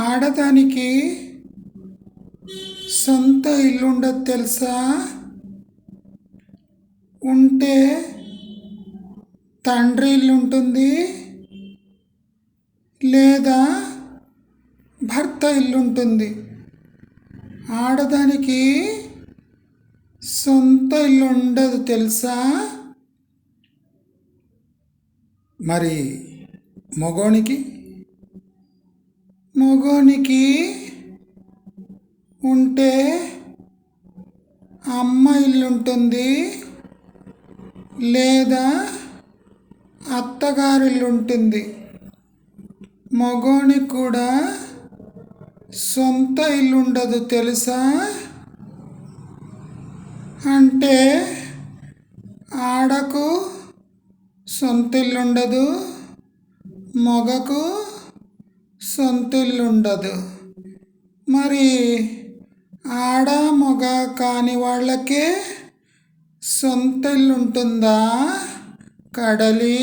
ఆడదానికి సొంత ఇల్లు ఉండదు తెలుసా? ఉంటే తండ్రి ఇల్లు ఉంటుంది లేదా భర్త ఇల్లు ఉంటుంది ఆడదానికి సొంత ఇల్లు ఉండదు తెలుసా? మరి మగోనికి మగోనికి ఉంటే అమ్మ ఇల్లు ఉంటుంది లేదా అత్తగారిల్లు ఉంటుంది మగోనికి కూడా సొంత ఇల్లు ఉండదు తెలుసా? అంటే ఆడకు సొంత ఇల్లు ఉండదు మగకు సొంతిల్లుండదు. మరి ఆడ మగ కాని వాళ్ళకే సొంత ఉంటుందా కడలి